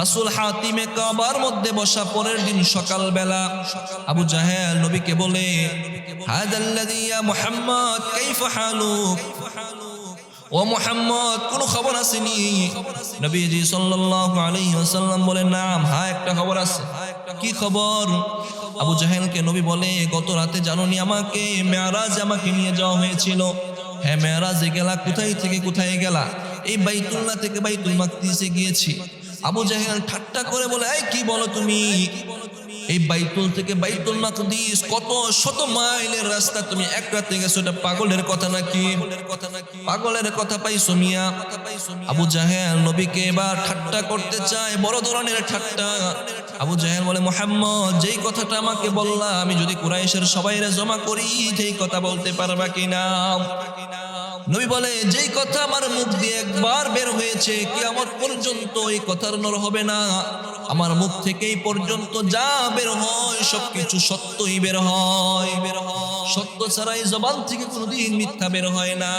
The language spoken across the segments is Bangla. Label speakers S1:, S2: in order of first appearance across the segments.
S1: রাসূল হাতিমে কাবার মধ্যে বসা পরের দিন সকালবেলা আবু জাহেল নবীকে বলে, হাদাল্লাযী ইয়া মুহাম্মদ, কাইফা হালুক? ও মুহাম্মদ, কোন খবর আসেনি? নবীজি সাল্লাল্লাহু আলাইহি ওয়াসাল্লাম নাম হ্যাঁ একটা খবর আছে। কি খবর? আবু জাহেলকে নবী বলে, গত রাতে জানোনি আমাকে, মেয়ারাজ আমাকে নিয়ে যাওয়া হয়েছিল। হ্যাঁ মেয়ারাজে গেলা, কোথায় থেকে কোথায় গেলা? এই বাইতুল্লাহ থেকে বাইতুল মাকদিসে গিয়েছি। আবু জাহেল ঠাট্টা করে বলে, এই কি বলো তুমি? এই বাইতুল থেকে বাইতুল মাকদিস, কত শত মাইলের রাস্তা তুমি? এক রাতে গেছো, এটা পাগলের কথা নাকি? পাগলের কথা পাইছো মিয়া? আবু জাহেল নবীকে এবার ঠাট্টা করতে চায়, বড় ধরনের ঠাট্টা। আবু জাহেল বলে, মোহাম্মদ, যেই কথাটা আমাকে বললা, আমি যদি কুরাইশের সবাইরে জমা করি যেই কথা বলতে পারবা কিনা? নবী বলে, যেই কথা আমার মুখ দিয়ে একবার বের হয়েছে, কিয়ামত পর্যন্ত এই কথার নর হবে না। আমার মুখ থেকেই পর্যন্ত যা বের হয়, সবকিছু সত্যই বের হয়। বের হয় সত্য ছাড়াই জবান থেকে কোনোদিন মিথ্যা বের হয় না।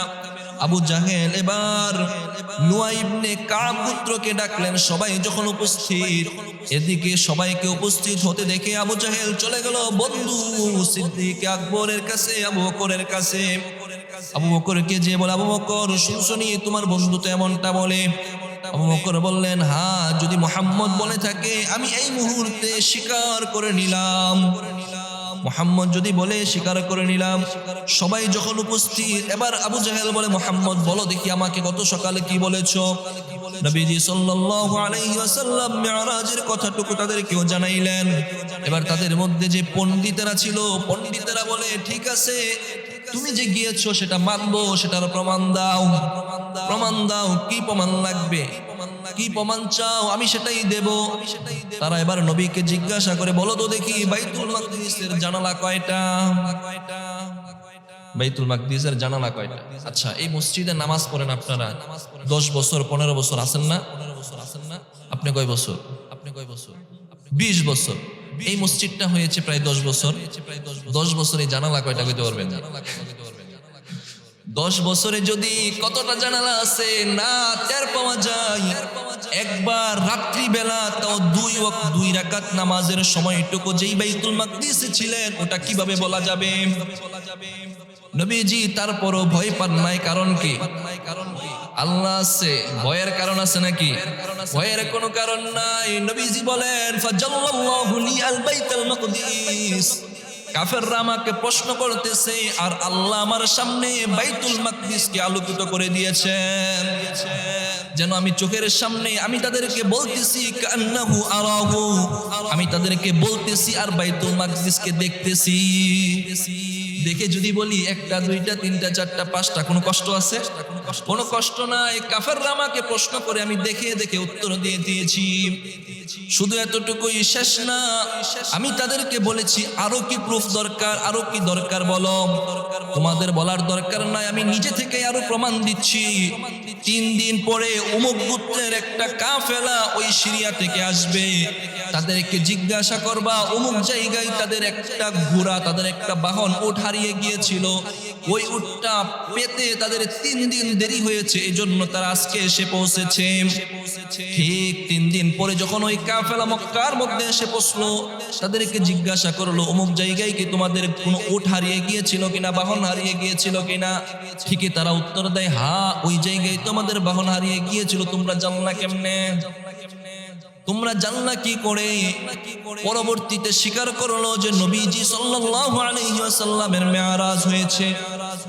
S1: আবু জাহেল এবার নুয়াইবনে কাব পুত্রকে ডাকলেন। সবাই যখন উপস্থিত, এদিকে সবাইকে উপস্থিত হতে দেখে আবু জাহেল চলে গেল। বন্ধু, সিদ্দিক আকবরের কাছে, আবু বকরের কাছে আবু বকরকে যে বলে, আবু বকর শুনছনি তোমার বন্ধু তো এমনটা বলে। আবু বকর বললেন হ্যাঁ যদি মোহাম্মদ বলে থাকে, আমি এই মুহূর্তে স্বীকার করে নিলাম। মোহাম্মদ যদি বলে স্বীকার করে নিলাম। সবাই যখন উপস্থিত, এবার আবু জাহেল বলে, মোহাম্মদ, বলো দেখি আমাকে গত সকালে কি বলেছ? নবীজি সাল্লাল্লাহু আলাইহি ওয়াসাল্লাম মিরাজের কথাটুকু তাদেরকেও জানাইলেন। এবার তাদের মধ্যে যে পণ্ডিতেরা ছিল, পণ্ডিতেরা বলে, ঠিক আছে তুমি যে গিয়েছো, সেটা মানবো, সেটার প্রমাণ দাও। প্রমাণ দাও, কি প্রমাণ লাগবে? কি প্রমাণ চাও? আমি সেটাই দেব। তারা এবার নবীকে জিজ্ঞাসা করে, বলো তো দেখি, বাইতুল মাকদিসের জানালা কয়টা? বাইতুল মাকদিসের জানালা কয়টা? আচ্ছা এই মসজিদে নামাজ পড়েন আপনারা? দশ বছর, পনেরো বছর আছেন না? আপনি কয় বছর? আপনি কয় বছর? বিশ বছর। এই মসজিদটা হয়েছে প্রায় দশ বছর। দশ বছর জানালা কয়টা কইতে পারবেন দশ বছরে যদি কতটা জানালা আছে? না, টের পাওয়া যায়। একবার রাত্রিবেলা তাও দুই দুই রাকাত নামাজের সময়টুকু যেই বাইতুল মাকদিসে ছিলেন, ওটা কীভাবে বলা যাবে? নবীজি, তারপরও ভয় পান নাই, কারণ কি? আল্লাহ আছে, ভয়ের কারণ আছে নাকি? ভয়ের কোনো কারণ নাই। নবীজি বলেন, ফাজাল্লাল্লাহু লি আল বাইতুল মাকদিস। কাফেররা আমাকে প্রশ্ন করতেছে, আর আল্লাহ আমার সামনে বাইতুল মাকদিসকে আলোকিত করে দিয়েছেন। যেন আমি চোখের সামনে, আমি তাদেরকে বলতেছি, কান্নাহু আরাহু। আমি তাদেরকে বলতেছি, আর বাইতুল মাকদিসকে দেখতেছি। দেখে যদি বলি, একটা, দুইটা, তিনটা, চারটা, পাঁচটা, কোনো কষ্ট আছে? কোনো কষ্ট নাই। কাফের রামাকে প্রশ্ন করে, আমি দেখে দেখে উত্তর দিয়ে দিয়েছি। শুধু এতটুকুই শেষ না, আমি তাদেরকে বলেছি, আরও কি প্রুফ দরকার, আরও কি দরকার বলো? তোমাদের বলার দরকার নাই, আমি নিজে থেকে আরও প্রমাণ দিচ্ছি। তিন দিন পরে অমুক গোত্রের একটা কাফেলা ওই সিরিয়া থেকে আসবে। তাদেরকে জিজ্ঞাসা করবা, অমুক জায়গায় তাদের একটা ঘোড়া, তাদের একটা বাহন ওঠ হারিয়ে গিয়েছিল। ওই উটটা পেতে তাদের তিন দিন দেরি হয়েছে এই জন্য তারা আজকে এসে পৌঁছেছে। ঠিক তিন দিন পরে যখন ওই কাফেলা মক্কার মধ্যে এসে পৌঁছলো, তাদেরকে জিজ্ঞাসা করল, অমুক জায়গায় কি তোমাদের কোনো উট হারিয়ে গিয়েছিল কিনা, বাহন হারিয়ে গিয়েছিল কিনা? ঠিকই তারা উত্তর দেয়, হা, ওই জায়গায় তোমাদের বাহন হারিয়ে গিয়েছিল, তোমরা জানলা কেমনে? তোমরা জানলা কি করে? পরবর্তীতে স্বীকার করল যে নবীজি সাল্লাল্লাহু আলাইহি ওয়াসাল্লামের মেয়ারাজ হয়েছে।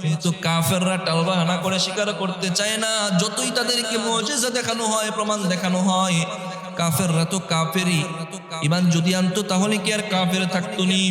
S1: কিন্তু কাফেররা টালবাহানা করে স্বীকার করতে চায় না। যতই তাদেরকে মুজিজা দেখানো হয়, প্রমাণ দেখানো হয়, কাফেররা তো কাফেরই। ইমান যদি আনতো, তাহলে কি আর কাফের থাকতো নি?